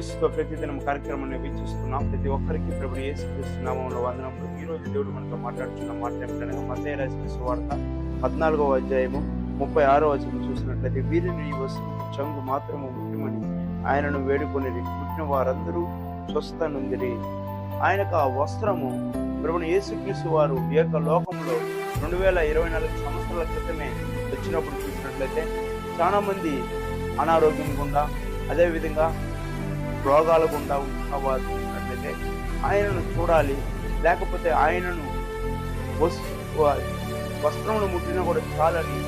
క్రీస్తుతో ప్రతిదినం కార్యక్రమాన్ని వీక్షిస్తున్నాం ప్రతి ఒక్కరికి ప్రభుడు యేసుక్రీస్తు నామంలో వందనములు. ఈ రోజు దేవుడు మనతో మాట్లాడుతున్న మాట ఏమిటనగా మత్తయి రాసిన సువార్త పద్నాలుగవ అధ్యాయము ముప్పై ఆరో వచనం చూసినట్లయితే వీరిని ఈ వస్తువు చంగు మాత్రము ముఖ్యమని ఆయనను వేడుకొని పుట్టిన వారందరూ స్వస్థ ఆయనకు ఆ వస్త్రము ప్రభుని యేసుక్రీస్తు వారు ఈ యొక్క లోకంలో రెండు వేల ఇరవై నాలుగు సంవత్సరాల క్రితమే వచ్చినప్పుడు చూసినట్లయితే చాలామంది అనారోగ్యం గుండా అదేవిధంగా రోగాల గుండా ఉన్న చూసినట్లయితే ఆయనను చూడాలి. లేకపోతే ఆయనను వస్త్రములు ముట్టినా కూడా చాలని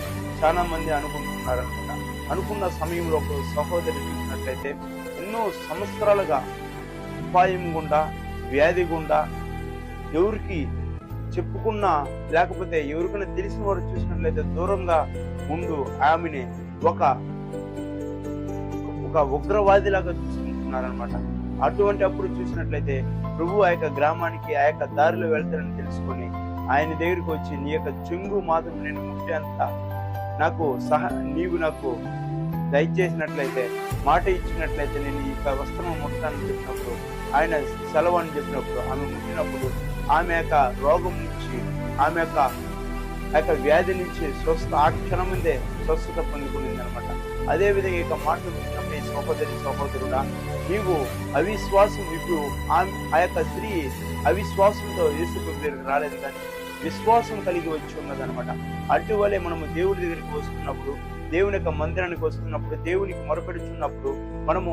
చాలా మంది అనుకుంటున్నారనమాట అనుకున్న సమయంలో ఒక సహోదరి చూసినట్లయితే ఎన్నో సంవత్సరాలుగా ఉపాయం గుండా వ్యాధి గుండా ఎవరికి చెప్పుకున్నా లేకపోతే ఎవరికైనా తెలిసిన వారు చూసినట్లయితే దూరంగా ఉండు ఆమెని ఒక ఒక ఉగ్రవాదిలాగా ఉన్నారనమాట అటువంటి అప్పుడు చూసినట్లయితే ప్రభు ఆ యొక్క గ్రామానికి ఆ యొక్క దారిలో వెళ్తారని తెలుసుకొని ఆయన దగ్గరికి వచ్చి నీ యొక్క చెంగు మాత్రం నేను ముట్టేంత నాకు సహ నీవు నాకు దయచేసినట్లయితే మాట ఇచ్చినట్లయితే నేను ఈ యొక్క వస్త్రం ముట్టానని చెప్పినప్పుడు ఆయన సెలవు అని చెప్పినప్పుడు ఆమె ముట్టినప్పుడు ఆమె యొక్క రోగం నుంచి ఆమె యొక్క ఆ యొక్క వ్యాధి నుంచి స్వస్థ ఆ క్షణం ముందే స్వస్థత పొందుకునింది అనమాట అదే విధంగా యొక్క మాటలు విన్నప్పుడు మీ సహోదరి సహోదరుడా నీవు అవిశ్వాసం ఇప్పుడు ఆ యొక్క స్త్రీ అవిశ్వాసంతో యేసు రాలేదు కానీ విశ్వాసం కలిగి వచ్చి ఉన్నదనమాట. అటువలే మనము దేవుడి దగ్గరికి వస్తున్నప్పుడు దేవుని యొక్క మందిరానికి వస్తున్నప్పుడు దేవునికి మొరపెడుచున్నప్పుడు మనము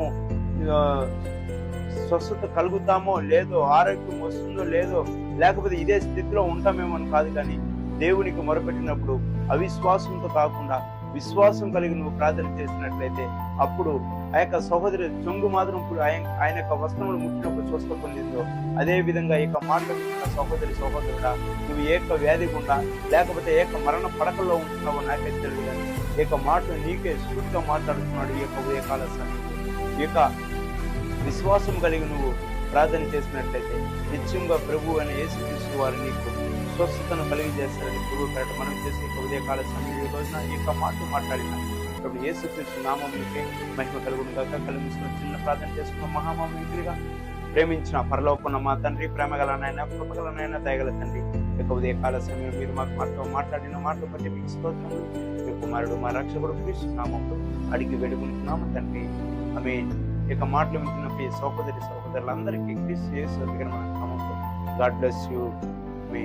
స్వస్థత కలుగుతామో లేదో ఆరోగ్యం వస్తుందో లేదో లేకపోతే ఇదే స్థితిలో ఉంటామేమో అని కాదు కానీ దేవునికి మొరపెట్టినప్పుడు అవిశ్వాసంతో కాకుండా విశ్వాసం కలిగి నువ్వు ప్రార్థన చేసినట్లయితే అప్పుడు ఆ యొక్క సహోదరి చొంగు మాత్రం ఇప్పుడు ఆయన ఆయన యొక్క వస్త్రములు ముట్టినప్పుడు స్వస్థ పొందిందో. అదే విధంగా ఈ యొక్క మాట్లాడుతున్న సహోదరి సహోదరుడా నువ్వు ఏక వ్యాధి గుండా లేకపోతే ఏక మరణ పడకల్లో ఉంటున్నావు నాకే తెలియదు. ఈ యొక్క మాట నీకే స్ఫూర్తిగా మాట్లాడుతున్నాడు ఈ యొక్క ఉదయకాల సమయంలో ఈ యొక్క విశ్వాసం కలిగి నువ్వు ప్రార్థన చేసినట్లయితే నిత్యంగా ప్రభు అని యేసుక్రీస్తు వారు నీకు స్వస్థతను కలిగి చేస్తారని ప్రభు కరెక్ట్ మనం చేసే ఈ ఉదయకాల సమయం ఈ రోజున ఈ యొక్క మాట మాట్లాడిన ప్రభు యేసుక్రీస్తు నామంకే మహిమ కలుగును కాక కలిగిస్తున్న చిన్న ప్రార్థన చేసుకున్న మహామహిగా ప్రేమించిన పరలోకున్న మా తండ్రి ప్రేమగలనైనా కృపగలనైనా దయగల తండ్రి ఈ యొక్క ఉదయకాల సమయం మీరు మాకు మాతో మాట్లాడిన మాటలు బట్టి మీకు స్తోత్రములు మీ కుమారుడు మా రక్షకుడు క్రీస్తు నామంలో అడిగి వేడుకుంటున్నాము తండ్రి. ఆమె యొక్క మాటలు వింటున్నప్పుడు ఈ సహోదరి సహోదరులందరికీ క్రీస్తు యేసు మన నామంలో గాడ్ బ్లెస్ యూ మీ